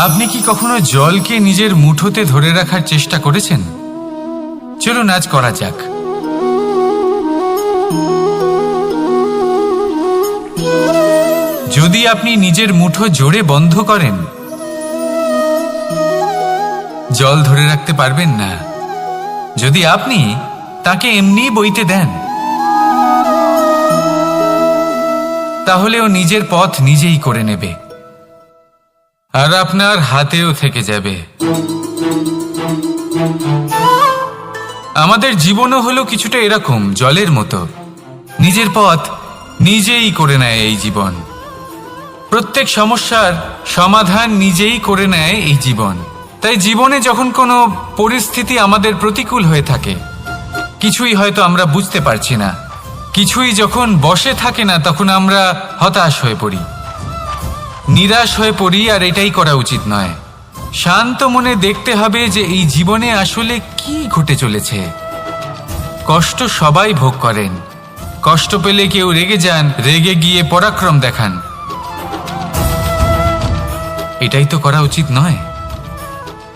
আপনি কি কখনো জলকে নিজের মুঠোতে ধরে রাখার চেষ্টা করেছেন? চলুন আজ করা যাক। যদি আপনি নিজের মুঠো জোরে বন্ধ করেন, জল ধরে রাখতে পারবেন না। যদি আপনি তাকে এমনি বইতে দেন, তাহলে ও নিজের পথ নিজেই করে নেবে। আর আপনার হাতেও থেকে যাবে। আমাদের জীবনও হলো কিছুটা এরকম, জলের মতো। নিজের পথ নিজেই করে নেয় এই জীবন। প্রত্যেক সমস্যার সমাধান নিজেই করে নেয় এই জীবন। তাই জীবনে যখন কোনো পরিস্থিতি আমাদের প্রতিকূল হয়ে থাকে, কিছুই হয়তো আমরা বুঝতে পারছি না। কিছুই যখন বসে থাকে না, তখন আমরা হতাশ হয়ে পড়ি। নিরাশ হয়ে পড়ি আর এটাই করা উচিত নয়। শান্ত মনে দেখতে হবে যে এই জীবনে আসলে কি ঘটে চলেছে। কষ্ট সবাই ভোগ করেন। কষ্ট পেলে কেউ রেগে যান, রেগে গিয়ে পরাক্রম দেখান। এটাই তো করা উচিত নয়।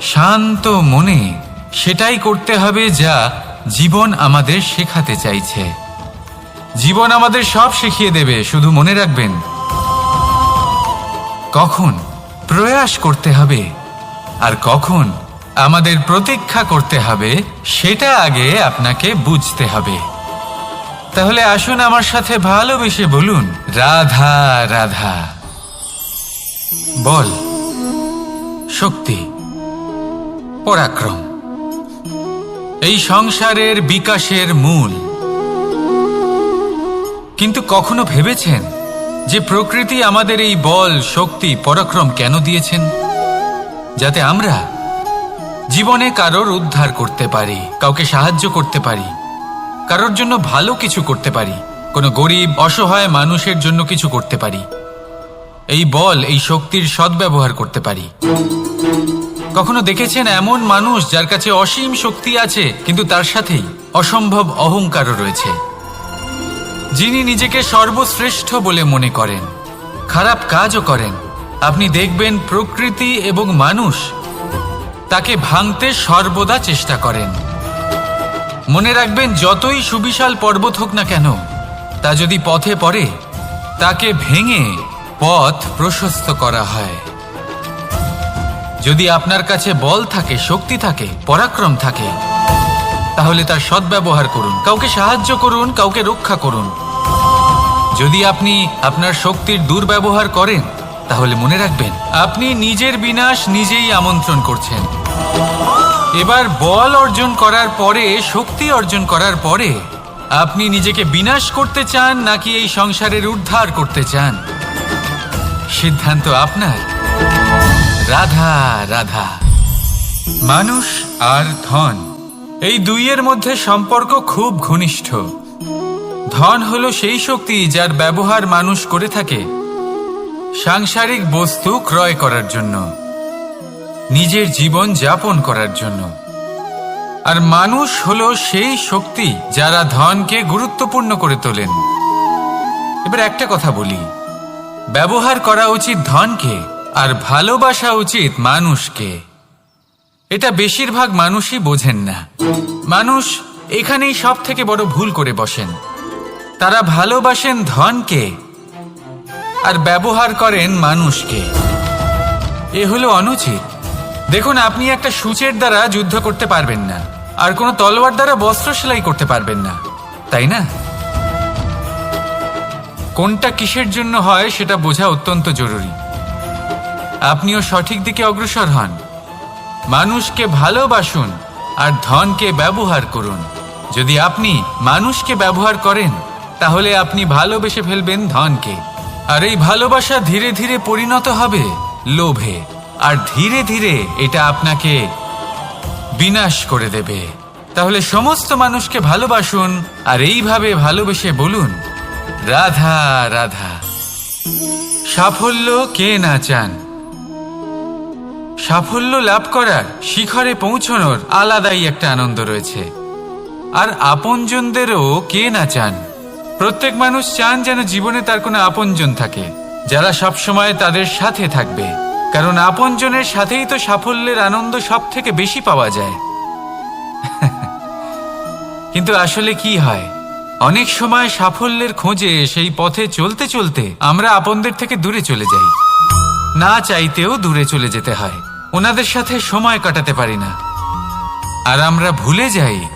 শান্ত মনে সেটাই করতে হবে যা জীবন আমাদের শেখাতে চাইছে। জীবন আমাদের সব শিখিয়ে দেবে, শুধু মনে রাখবেন। কখন প্রয়াস করতে হবে আর কখন আমাদের প্রতীক্ষা করতে হবে সেটা আগে আপনাকে বুঝতে হবে। তাহলে আসুন আমার সাথে ভালোবেসে বলুন, রাধা রাধা। বল, শক্তি, পরাক্রম। এই সংসারের বিকাশের মূল। কিন্তু কখনো ভেবেছেন যে প্রকৃতি আমাদের এই বল, শক্তি, পরাক্রম কেন দিয়েছেন? যাতে আমরা জীবনে কারোর উদ্ধার করতে পারি, কাউকে সাহায্য করতে পারি, কারোর জন্য ভালো কিছু করতে পারি, কোনো গরিব, অসহায় মানুষের জন্য কিছু করতে পারি, এই বল, এই শক্তির সদ্ব্যবহার করতে পারি। কখনো দেখেছেন এমন মানুষ যার কাছে অসীম শক্তি আছে, কিন্তু তার সাথেই অসম্ভব অহংকারও রয়েছে? যিনি নিজেকে সর্বশ্রেষ্ঠ বলে মনে করেন। খারাপ কাজও করেন। আপনি দেখবেন প্রকৃতি এবং মানুষ তাকে ভাঙতে সর্বদা চেষ্টা করেন। মনে রাখবেন, যতই সুবিশাল পর্বত হোক না কেন, তা যদি পথে পড়ে, তাকে ভেঙে পথ প্রশস্ত করা হয়। যদি আপনার কাছে বল থাকে, শক্তি থাকে, পরাক্রম থাকে, তাহলে তার সদ্ব্যবহার করুন। কাউকে সাহায্য করুন, কাউকে রক্ষা করুন। যদি আপনি আপনার শক্তির দুর্ব্যবহার করেন, তাহলে মনে রাখবেন, আপনি নিজের বিনাশ নিজেই আমন্ত্রণ করছেন। এবার বল অর্জন করার পরে, শক্তি অর্জন করার পরে, আপনি নিজেকে বিনাশ করতে চান নাকি এই সংসারের উদ্ধার করতে চান? সিদ্ধান্ত আপনার। রাধা রাধা। মানুষ আর ধন, এই দুইয়ের মধ্যে সম্পর্ক খুব ঘনিষ্ঠ। ধন হলো সেই শক্তি যার ব্যবহার মানুষ করে থাকে। সাংসারিক বস্তু ক্রয় করার জন্য, নিজের জীবন যাপন করার জন্য। আর মানুষ হলো সেই শক্তি যারা ধনকে গুরুত্বপূর্ণ করে তোলেন। এবার একটা কথা বলি। ব্যবহার করা উচিত ধনকে আর ভালোবাসা উচিত মানুষকে। এটা বেশিরভাগ মানুষই বোঝেন না। মানুষ এখানেই সব থেকে বড় ভুল করে বসেন। তারা ভালোবাসেন ধনকে আর ব্যবহার করেন মানুষকে। এ হলো অনুচিত। দেখুন, আপনি একটা সূচের দ্বারা যুদ্ধ করতে পারবেন না। আর কোনো তলোয়ার দ্বারা বস্ত্র সেলাই করতে পারবেন না। তাই না? কোনটা কিসের জন্য হয় সেটা বোঝা অত্যন্ত জরুরি। আপনিও সঠিক দিকে অগ্রসর হন। মানুষকে ভালোবাসুন আর ধনকে ব্যবহার করুন। যদি আপনি মানুষকে ব্যবহার করেন তাহলে আপনি ভালোবেসে ফেলবেন ধনকে। আর এই ভালোবাসা ধীরে ধীরে পরিণত হবে লোভে। আর ধীরে ধীরে এটা আপনাকে বিনাশ করে দেবে। তাহলে সমস্ত মানুষকে ভালোবাসুন, আর এইভাবে ভালোবেসে বলুন, রাধা রাধা। সাফল্য কে না চান? সাফল্য লাভ করার শিখরে পৌঁছানোর আলাদাই একটা আনন্দ রয়েছে। আর আপনজনদেরও কে না চান? প্রত্যেক মানুষ চান যেন জীবনে তার কোনো আপনজন থাকে, যারা সবসময় তাদের সাথে থাকবে। কারণ আপনজনের সাথেই তো সাফল্যের আনন্দ সব থেকে বেশি পাওয়া যায়। কিন্তু আসলে কি হয়? অনেক সময় সাফল্যের খোঁজে সেই পথে চলতে চলতে আমরা আপনদের থেকে দূরে চলে যাই। না চাইতেও দূরে চলে যেতে হয়। ওনাদের সাথে সময় কাটাতে পারি না। আর আমরা ভুলে যাই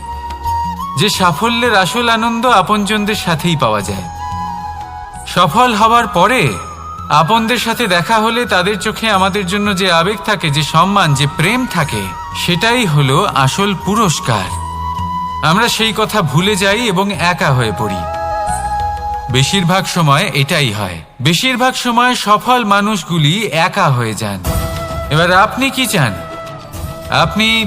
যে সাফল্যের আসল আনন্দ আপনজনদের সাথেই পাওয়া যায়। সফল হওয়ার পরে আপনদের সাথে দেখা হলে তাদের চোখে আমাদের জন্য যে আবেগ থাকে, যে সম্মান, যে প্রেম থাকে, সেটাই হলো আসল পুরস্কার। আমরা সেই কথা ভুলে যাই এবং একা হয়ে পড়ি। বেশিরভাগ সময় এটাই হয়। বেশিরভাগ সময় সফল মানুষগুলি একা হয়ে যান। এবার আপনি কি চান? আপনি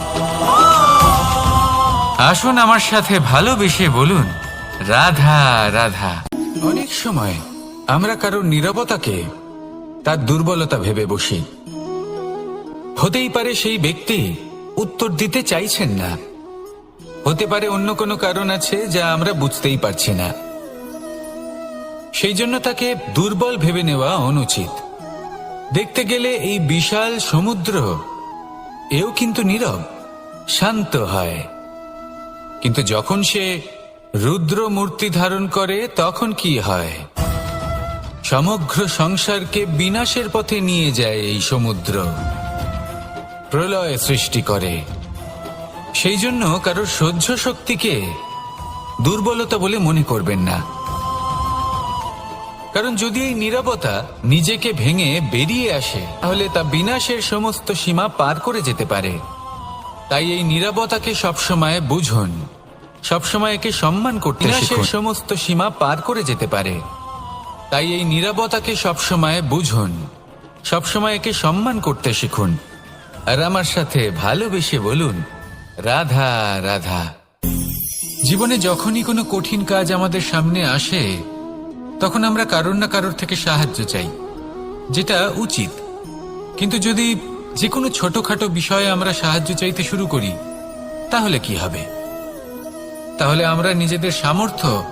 আসুন আমার সাথে ভালোবেসে বলুন, রাধা রাধা। অনেক সময় আমরা কারোর নীরবতাকে, তার দুর্বলতা ভেবে বসি। হতেই পারে সেই ব্যক্তি উত্তর দিতে চাইছেন না। হতে পারে অন্য কোনো কারণ আছে যা আমরা বুঝতেই পারছি না। সেই জন্য তাকে দুর্বল ভেবে নেওয়া অনুচিত। দেখতে গেলে এই বিশাল সমুদ্র, এও কিন্তু নীরব, শান্ত হয়। কিন্তু যখন সে রুদ্র মূর্তি ধারণ করে, তখন কি হয়? সমগ্র সংসারকে বিনাশের পথে নিয়ে যায় এই সমুদ্র। প্রলয় সৃষ্টি করে। সেই জন্য কারোর সহ্য শক্তিকে দুর্বলতা বলে মনে করবেন না। কারণ যদি এই নিরবতা নিজেকে ভেঙে বেরিয়ে আসে, তাহলে তা বিনাশের সমস্ত সীমা পার করে যেতে পারে। তাই এই নিরবতাকে সবসময় বুঝুন। সবসময় একে সম্মান করতে বিনাশের সমস্ত সীমা পার করে যেতে পারে। তাই এই নিরবতাকে সবসময় বুঝুন। সবসময় একে সম্মান করতে শিখুন। আর আমার সাথে ভালোবেসে বলুন রাধা রাধা। জীবনে যখনই কোনো কঠিন কাজ আমাদের সামনে আসে তখন আমরা কারোর না কারোর থেকে সাহায্য চাই যেটা উচিত। কিন্তু যদি যে কোনো ছোটখাটো বিষয়ে আমরা সাহায্য চাইতে শুরু করি, তাহলে কি হবে? তাহলে আমরা নিজেদের সামর্থ্য,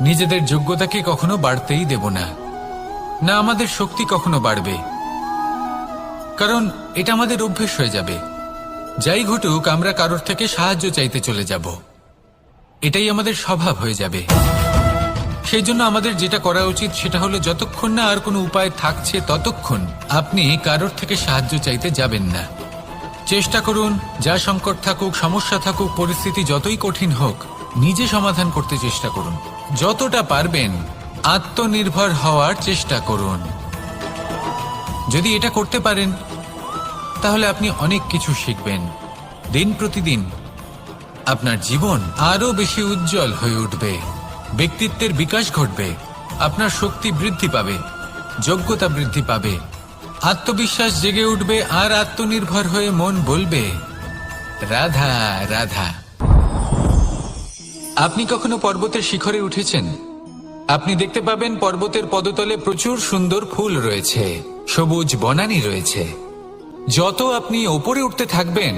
নিজেদের যোগ্যতাকে কখনো বাড়তেই দেব না। না আমাদের শক্তি কখনো বাড়বে। কারণ এটা আমাদের অভ্যেস হয়ে যাবে। যাই ঘটুক, আমরা কারোর থেকে সাহায্য চাইতে চলে যাব। এটাই আমাদের স্বভাব হয়ে যাবে। সেই জন্য আমাদের যেটা করা উচিত সেটা হলো যতক্ষণ না আর কোনো উপায় থাকছে ততক্ষণ আপনি কারোর থেকে সাহায্য চাইতে যাবেন না। চেষ্টা করুন, যা সংকট থাকুক, সমস্যা থাকুক, পরিস্থিতি যতই কঠিন হোক, নিজে সমাধান করতে চেষ্টা করুন। যতটা পারবেন, আত্মনির্ভর হওয়ার চেষ্টা করুন। যদি এটা করতে পারেন, তাহলে আপনি অনেক কিছু শিখবেন। দিন প্রতিদিন আপনার জীবন আরও বেশি উজ্জ্বল হয়ে উঠবে। ব্যক্তিত্বের বিকাশ ঘটবে, আপনার শক্তি বৃদ্ধি পাবে, যোগ্যতা বৃদ্ধি পাবে, আত্মবিশ্বাস জেগে উঠবে আর আত্মনির্ভর হয়ে মন বলবে। রাধা রাধা। আপনি কখনো পর্বতের শিখরে উঠেছেন? আপনি দেখতে পাবেন পর্বতের পদতলে প্রচুর সুন্দর ফুল রয়েছে, সবুজ বনানি রয়েছে। যত আপনি ওপরে উঠতে থাকবেন,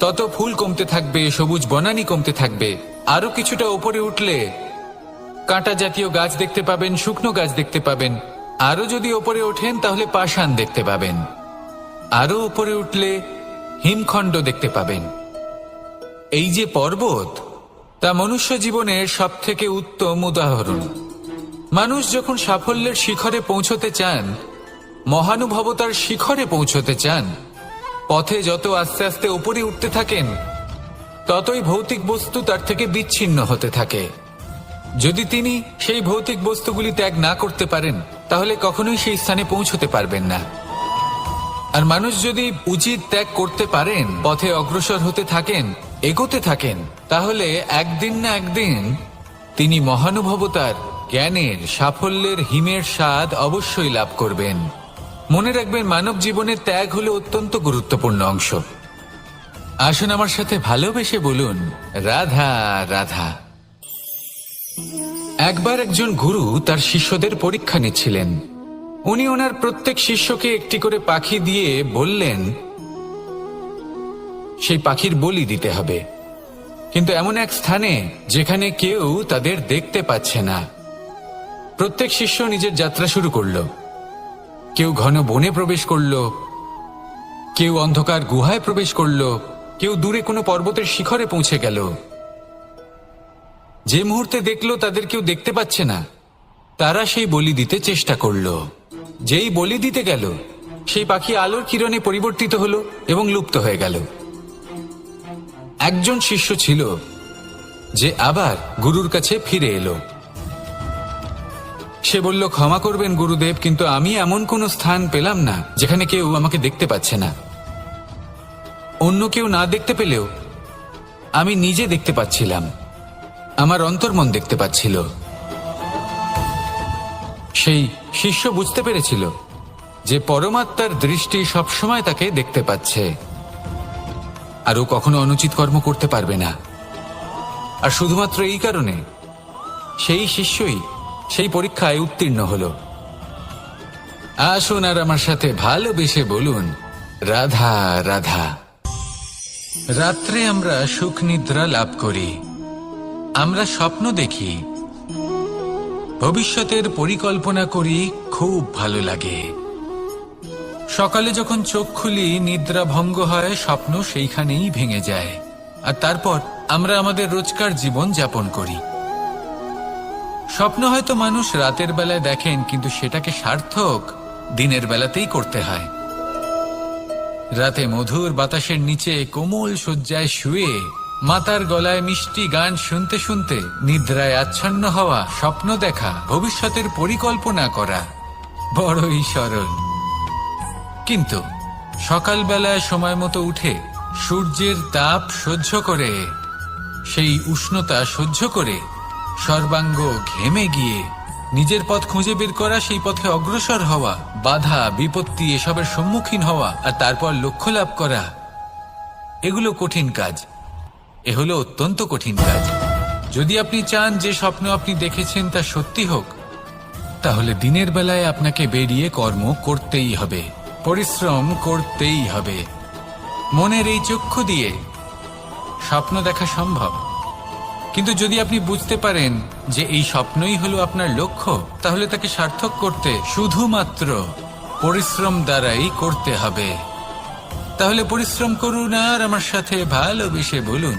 তত ফুল কমতে থাকবে, সবুজ বনানি কমতে থাকবে। আরও কিছুটা ওপরে উঠলে কাঁটা জাতীয় গাছ দেখতে পাবেন, শুকনো গাছ দেখতে পাবেন। আরও যদি ওপরে ওঠেন, তাহলে পাষাণ দেখতে পাবেন। আরও ওপরে উঠলে হিমখণ্ড দেখতে পাবেন। এই যে পর্বত, তা মনুষ্য জীবনের সব থেকে উত্তম উদাহরণ। মানুষ যখন সাফল্যের শিখরে পৌঁছতে চান, মহানুভবতার শিখরে পৌঁছতে চান, পথে যত আস্তে আস্তে উপরে উঠতে থাকেন, ততই ভৌতিক বস্তু তার থেকে বিচ্ছিন্ন হতে থাকে। যদি তিনি সেই ভৌতিক বস্তুগুলি ত্যাগ না করতে পারেন, তাহলে কখনোই সেই স্থানে পৌঁছতে পারবেন না। আর মানুষ যদি উচিত ত্যাগ করতে পারেন, পথে অগ্রসর হতে থাকেন, এগোতে থাকেন, তাহলে একদিন না একদিন তিনি মহানুভবতার, জ্ঞানের, সাফল্যের হিমের স্বাদ অবশ্যই লাভ করবেন। মনে রাখবেন, মানব জীবনের ত্যাগ হলো অত্যন্ত গুরুত্বপূর্ণ অংশ। আসুন আমার সাথে ভালোবেসে বলুন, রাধা রাধা। একবার একজন গুরু তার শিষ্যদের পরীক্ষা নিচ্ছিলেন। উনি ওনার প্রত্যেক শিষ্যকে একটি করে পাখি দিয়ে বললেন, সেই পাখির বলি দিতে হবে। কিন্তু এমন এক স্থানে যেখানে কেউ তাদের দেখতে পাচ্ছে না। প্রত্যেক শিষ্য নিজের যাত্রা শুরু করল। কেউ ঘন বনে প্রবেশ করল, কেউ অন্ধকার গুহায় প্রবেশ করল, কেউ দূরে কোনো পর্বতের শিখরে পৌঁছে গেল। যে মুহূর্তে দেখল তাদের কেউ দেখতে পাচ্ছে না, তারা সেই বলি দিতে চেষ্টা করল। যেই বলি দিতে গেল, সেই পাখি আলোর কিরণে পরিবর্তিত হলো এবং লুপ্ত হয়ে গেল। একজন শিষ্য ছিল, যে আবার গুরুর কাছে ফিরে এলো। সে বলল, ক্ষমা করবেন গুরুদেব, কিন্তু আমি এমন কোনো স্থান পেলাম না, যেখানে কেউ আমাকে দেখতে পাচ্ছে না। অন্য কেউ না দেখতে পেলেও আমি নিজে দেখতে পাচ্ছিলাম। আমার অন্তর্মন দেখতে পাচ্ছিল। সেই শিষ্য বুঝতে পেরেছিল যে পরমাত্মার দৃষ্টি সবসময় তাকে দেখতে পাচ্ছে। আর ও কখনো অনুচিত কর্ম করতে পারবে না। আর শুধুমাত্র এই কারণে সেই শিষ্যই সেই পরীক্ষায় উত্তীর্ণ হল। আসুন আর আমার সাথে ভালোবেসে বলুন, রাধা রাধা। রাত্রে আমরা সুখ নিদ্রা লাভ করি। আমরা স্বপ্ন দেখি। ভবিষ্যতের পরিকল্পনা করি, খুব ভালো লাগে। সকালে যখন চোখ খুলি, নিদ্রা ভঙ্গ হয়, স্বপ্ন সেইখানেই ভেঙে যায়। আর তারপর আমরা আমাদের রোজকার জীবন যাপন করি। স্বপ্ন হয়তো মানুষ রাতের বেলায় দেখেন, কিন্তু সেটাকে সার্থক দিনের বেলাতেই করতে হয়। রাতে মধুর বাতাসের নিচে কোমল শয্যায় শুয়ে মাতার গলায় মিষ্টি গান শুনতে শুনতে নিদ্রায় আচ্ছন্ন হওয়া, স্বপ্ন দেখা, ভবিষ্যতের পরিকল্পনা করা। বড়ই সরল। কিন্তু সকালবেলায় সময় মতো উঠে সূর্যের তাপ সহ্য করে, সেই উষ্ণতা সহ্য করে সর্বাঙ্গ ঘেমে গিয়ে নিজের পথ খুঁজে বের করা, সেই পথে অগ্রসর হওয়া, বাধা, বিপত্তি, এসবের সম্মুখীন হওয়া আর তারপর লক্ষ্য লাভ করা, এগুলো কঠিন কাজ। এ হলো অত্যন্ত কঠিন কাজ। যদি আপনি চান যে স্বপ্ন আপনি দেখেছেন তা সত্যি হোক, তাহলে দিনের বেলায় আপনাকে বেরিয়ে কর্ম করতেই হবে, পরিশ্রম করতেই হবে। মনের এই চক্ষু দিয়ে স্বপ্ন দেখা সম্ভব। কিন্তু যদি আপনি বুঝতে পারেন যে এই স্বপ্নই হলো আপনার লক্ষ্য, তাহলে তাকে সার্থক করতে শুধুমাত্র পরিশ্রম দ্বারাই করতে হবে। তাহলে পরিশ্রম করুন আর আমার সাথে ভালোবেসে বলুন।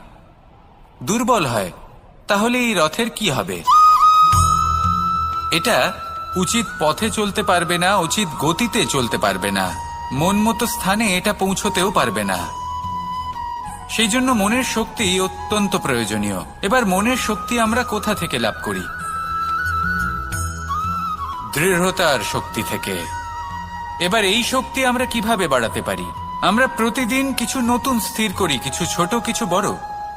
দুর্বল হয়, তাহলে এই রথের কি হবে? এটা উচিত পথে চলতে পারবে না, উচিত গতিতে চলতে পারবে না। মন মতো স্থানে এটা পৌঁছতেও পারবে না। সেই জন্য মনের শক্তি অত্যন্ত প্রয়োজনীয়। এবার মনের শক্তি আমরা কোথা থেকে লাভ করি? দৃঢ়তার শক্তি থেকে। এবার এই শক্তি আমরা কীভাবে বাড়াতে পারি? আমরা প্রতিদিন কিছু নতুন স্থির করি, কিছু ছোট, কিছু বড়।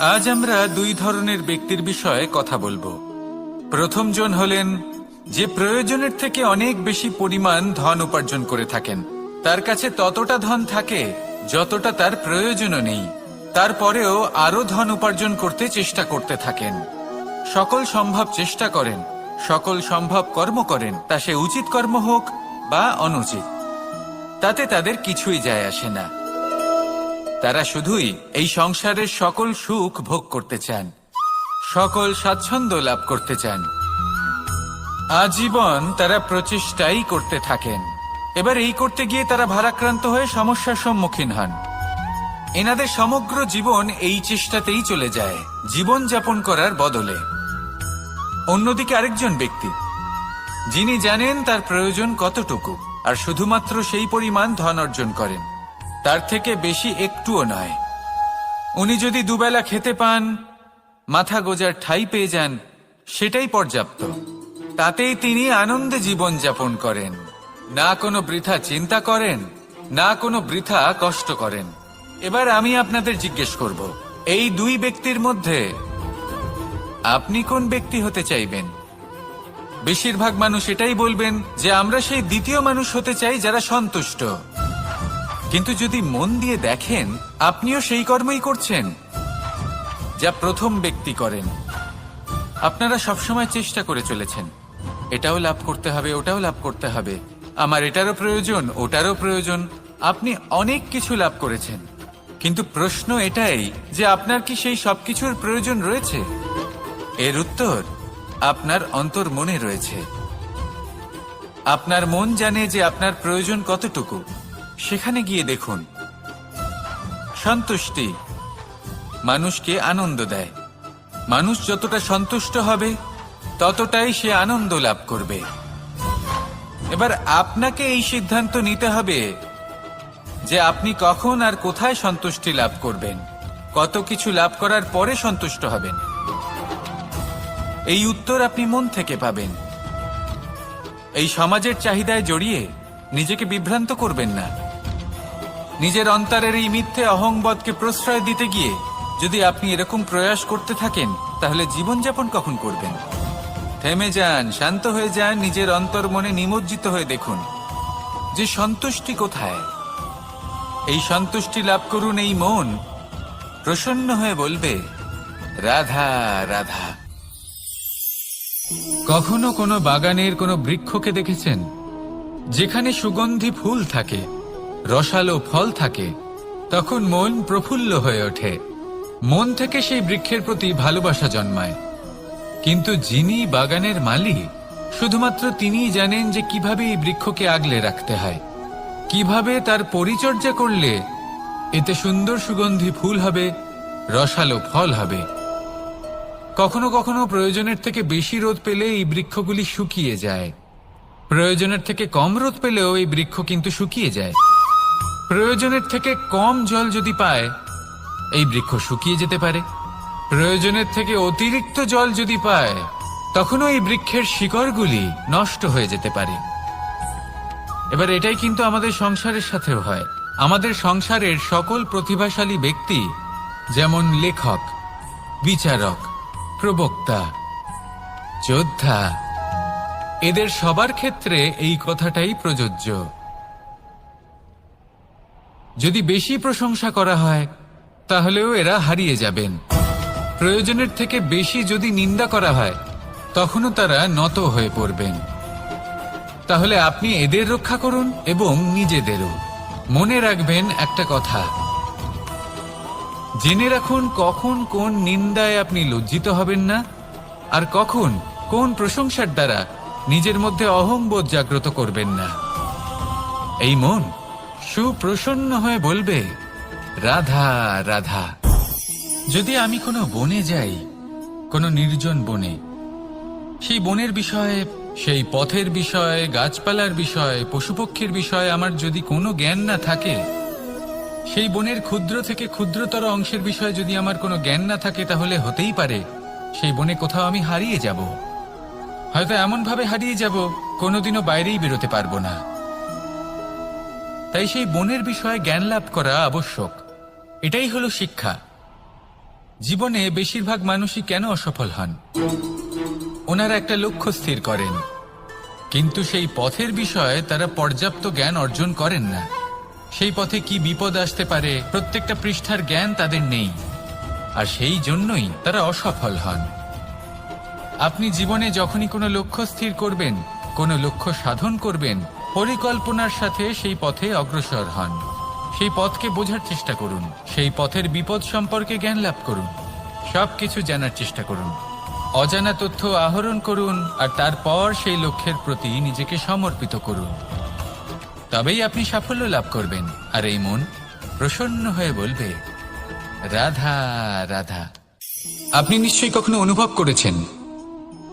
আজ আমরা দুই ধরনের ব্যক্তির বিষয়ে কথা বলব। প্রথমজন হলেন, যে প্রয়োজনের থেকে অনেক বেশি পরিমাণ ধন উপার্জন করে থাকেন। তার কাছে ততটা ধন থাকে, যতটা তার প্রয়োজনও নেই। তারপরেও আরও ধন উপার্জন করতে চেষ্টা করতে থাকেন। সকল সম্ভব চেষ্টা করেন, সকল সম্ভব কর্ম করেন, তা সে উচিত কর্ম হোক বা অনুচিত। তাতে তাদের কিছুই যায় আসে না। তারা শুধুই এই সংসারের সকল সুখ ভোগ করতে চান, সকল স্বাচ্ছন্দ্য লাভ করতে চান। আজীবন তারা প্রচেষ্টাই করতে থাকেন। এবার এই করতে গিয়ে তারা ভারাক্রান্ত হয়ে সমস্যার সম্মুখীন হন। এনাদের সমগ্র জীবন এই চেষ্টাতেই চলে যায়, জীবন যাপন করার বদলে। অন্যদিকে আরেকজন ব্যক্তি, যিনি জানেন তার প্রয়োজন কতটুকু, আর শুধুমাত্র সেই পরিমাণ ধন অর্জন করেন। তার থেকে বেশি একটুও নয়। উনি যদি দুবেলা খেতে পান, মাথা গোজার ঠাই পেয়ে যান, সেটাই পর্যাপ্ত। তাতেই তিনি আনন্দে জীবন যাপন করেন। না কোনো বৃথা চিন্তা করেন, না কোনো বৃথা কষ্ট করেন। এবার আমি আপনাদের জিজ্ঞেস করব, এই দুই ব্যক্তির মধ্যে আপনি কোন ব্যক্তি হতে চাইবেন? বেশিরভাগ মানুষ এটাই বলবেন যে আমরা সেই দ্বিতীয় মানুষ হতে চাই যারা সন্তুষ্ট। কিন্তু যদি মন দিয়ে দেখেন, আপনিও সেই কর্মই করছেন, যা প্রথম ব্যক্তি করেন। আপনারা সবসময় চেষ্টা করে চলেছেন। এটাও লাভ করতে হবে, ওটাও লাভ করতে হবে। আমার এটারও প্রয়োজন, ওটারও প্রয়োজন, আপনি অনেক কিছু লাভ করেছেন। কিন্তু প্রশ্ন এটাই যে আপনার কি সেই সবকিছুর প্রয়োজন রয়েছে? এর উত্তর, আপনার অন্তর মনে রয়েছে। আপনার মন জানে যে আপনার প্রয়োজন কতটুকু। সেখানে গিয়ে দেখুন। সন্তুষ্টি। মানুষকে আনন্দ দেয়। মানুষ যতটা সন্তুষ্ট হবে, ততটাই সে আনন্দ লাভ করবে। এবার আপনাকে এই সিদ্ধান্ত নিতে হবে যে আপনি কখন আর কোথায় সন্তুষ্টি লাভ করবেন, কত কিছু লাভ করার পরে সন্তুষ্ট হবেন। এই উত্তর আপনি মন থেকে পাবেন। এই সমাজের চাহিদায় জড়িয়ে নিজেকে বিভ্রান্ত করবেন না। নিজের অন্তরের এই মিথ্যে অহংবোধকে প্রশ্রয় দিতে গিয়ে যদি আপনি এরকম প্রয়াস করতে থাকেন, তাহলে জীবনযাপন কখন করবেন? থেমে যান, শান্ত হয়ে যান, নিজের অন্তর মনে নিমজ্জিত হয়ে দেখুন যে সন্তুষ্টি কোথায়। এই সন্তুষ্টি লাভ করুন এই মন। প্রসন্ন হয়ে বলবে, রাধা রাধা। কখনো কোনো বাগানের কোনো বৃক্ষকে দেখেছেন? যেখানে সুগন্ধি ফুল থাকে। রসালো ফল থাকে, তখন মন প্রফুল্ল হয়ে ওঠে। মন থেকে সেই বৃক্ষের প্রতি ভালোবাসা জন্মায়। কিন্তু যিনি বাগানের মালি শুধুমাত্র তিনিই জানেন যে কীভাবে এই বৃক্ষকে আগলে রাখতে হয়। কীভাবে তার পরিচর্যা করলে এতে সুন্দর সুগন্ধি ফুল হবে, রসালো ফল হবে। কখনো কখনো প্রয়োজনের থেকে বেশি রোদ পেলে এই বৃক্ষগুলি শুকিয়ে যায়। প্রয়োজনের থেকে কম রোদ পেলেও এই বৃক্ষ কিন্তু শুকিয়ে যায়। প্রয়োজনের থেকে কম জল যদি পায়, এই বৃক্ষ শুকিয়ে যেতে পারে। প্রয়োজনের থেকে অতিরিক্ত জল যদি পায়, তখনও এই বৃক্ষের শিকড়গুলি নষ্ট হয়ে যেতে পারে। এবার এটাই কিন্তু আমাদের সংসারের সাথেও হয়। আমাদের সংসারের সকল প্রতিভাশালী ব্যক্তি, যেমন লেখক, বিচারক, প্রবক্তা, যোদ্ধা, এদের সবার ক্ষেত্রে এই কথাটাই প্রযোজ্য। যদি বেশি প্রশংসা করা হয়, তাহলেও এরা হারিয়ে যাবেন। প্রয়োজনের থেকে বেশি যদি নিন্দা করা হয়, তখনও তারা নত হয়ে পড়বেন। তাহলে আপনি এদের রক্ষা করুন এবং নিজেদেরও। মনে রাখবেন একটা কথা। জেনে রাখুন কখন কোন নিন্দায় আপনি লজ্জিত হবেন না, আর কখন কোন প্রশংসার দ্বারা নিজের মধ্যে অহংবোধ জাগ্রত করবেন না। এই মন সুপ্রসন্ন হয়ে বলবে, রাধা রাধা, যদি আমি কোনো বনে যাই, কোনো নির্জন বনে, সেই বনের বিষয়ে, সেই পথের বিষয়ে, গাছপালার বিষয়ে, পশুপক্ষীর বিষয়ে আমার যদি কোনো জ্ঞান না থাকে, সেই বনের ক্ষুদ্র থেকে ক্ষুদ্রতর অংশের বিষয়ে যদি আমার কোনো জ্ঞান না থাকে, তাহলে হতেই পারে, সেই বনে কোথাও আমি হারিয়ে যাব। হয়তো এমনভাবে হারিয়ে যাব, কোনোদিনও বাইরেই বেরোতে পারব না। তাই সেই বনের বিষয়ে জ্ঞান লাভ করা আবশ্যক। এটাই হলো শিক্ষা। জীবনে বেশিরভাগ মানুষই কেন অসফল হন? ওনারা একটা লক্ষ্য স্থির করেন। কিন্তু সেই পথের বিষয়ে তারা পর্যাপ্ত জ্ঞান অর্জন করেন না। সেই পথে কি বিপদ আসতে পারে, প্রত্যেকটা পৃষ্ঠার জ্ঞান তাদের নেই। আর সেই জন্যই তারা অসফল হন। আপনি জীবনে যখনই কোনো লক্ষ্য স্থির করবেন, কোনো লক্ষ্য সাধন করবেন পরিকল্পনার সাথে সেই পথে অগ্রসর হন। সেই পথকে বোঝার চেষ্টা করুন। সেই পথের বিপদ সম্পর্কে জ্ঞান লাভ করুন। সবকিছু জানার চেষ্টা করুন। অজানা তথ্য আহরণ করুন আর তারপর সেই লক্ষ্যের প্রতি নিজেকে সমর্পিত করুন। তবেই আপনি সাফল্য লাভ করবেন। আর এই মন প্রসন্ন হয়ে বলবে, রাধা রাধা। আপনি নিশ্চয়ই কখনো অনুভব করেছেন,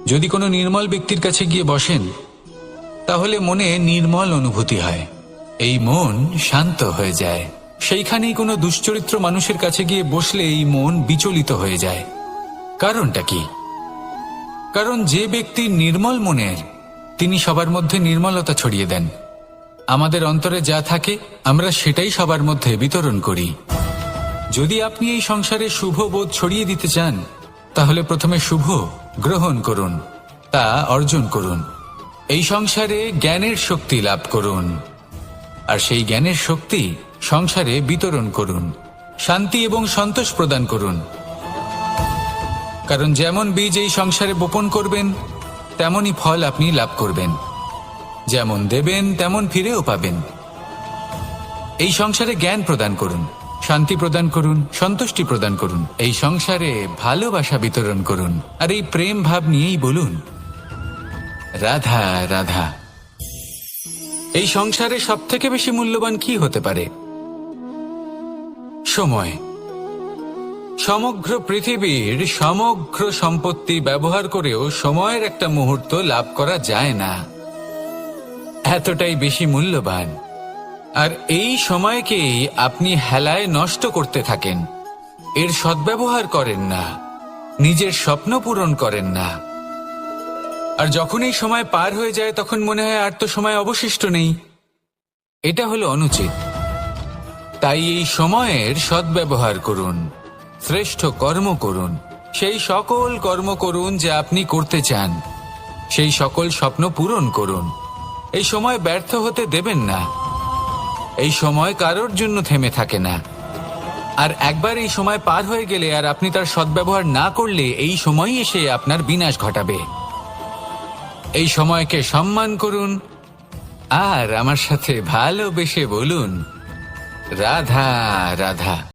যদি কোনো নির্মল ব্যক্তির কাছে গিয়ে বসেন তাহলে মনে নির্মল অনুভূতি হয়। এই মন শান্ত হয়ে যায়। সেইখানেই কোনো দুশ্চরিত্র মানুষের কাছে গিয়ে বসলে এই মন বিচলিত হয়ে যায়। কারণটা কি? কারণ যে ব্যক্তি নির্মল মনের, তিনি সবার মধ্যে নির্মলতা ছড়িয়ে দেন। আমাদের অন্তরে যা থাকে, আমরা সেটাই সবার মধ্যে বিতরণ করি। যদি আপনি এই সংসারে শুভ বোধ ছড়িয়ে দিতে চান, তাহলে প্রথমে শুভ গ্রহণ করুন, তা অর্জন করুন। এই সংসারে জ্ঞানের শক্তি লাভ করুন। আর সেই জ্ঞানের শক্তি সংসারে বিতরণ করুন। শান্তি এবং সন্তোষ প্রদান করুন। কারণ যেমন বীজ এই সংসারে বপন করবেন, তেমনই ফল আপনি লাভ করবেন। যেমন দেবেন, তেমন ফিরেও পাবেন। এই সংসারে জ্ঞান প্রদান করুন, শান্তি প্রদান করুন, সন্তুষ্টি প্রদান করুন। এই সংসারে ভালোবাসা বিতরণ করুন। আর এই প্রেম ভাব নিয়েই বলুন রাধা রাধা। এই সংসারে সব থেকে বেশি মূল্যবান কি হতে পারে? সময়। সমগ্র পৃথিবীর সমগ্র সম্পত্তি ব্যবহার করেও সময়ের একটা মুহূর্ত লাভ করা যায় না। এতটাই বেশি মূল্যবান। আর এই সময়কেই আপনি হেলায় নষ্ট করতে থাকেন। এর সদ্ব্যবহার করেন না। নিজের স্বপ্ন পূরণ করেন না। আর যখন এই সময় পার হয়ে যায়, তখন মনে হয় আর তো সময় অবশিষ্ট নেই। এটা হলো অনুচিত। তাই এই সময়ের সদ্ব্যবহার করুন, শ্রেষ্ঠ কর্ম করুন, সেই সকল কর্ম করুন যা আপনি করতে চান, সেই সকল স্বপ্ন পূরণ করুন। এই সময় ব্যর্থ হতে দেবেন না। এই সময় কারোর জন্য থেমে থাকে না। আর একবার এই সময় পার হয়ে গেলে আর আপনি তার সদ্ব্যবহার না করলে এই সময়ই এসে আপনার বিনাশ ঘটাবে। এই সময়কে সম্মান করুন আর আমার সাথে ভালোবেসে বলুন রাধা রাধা।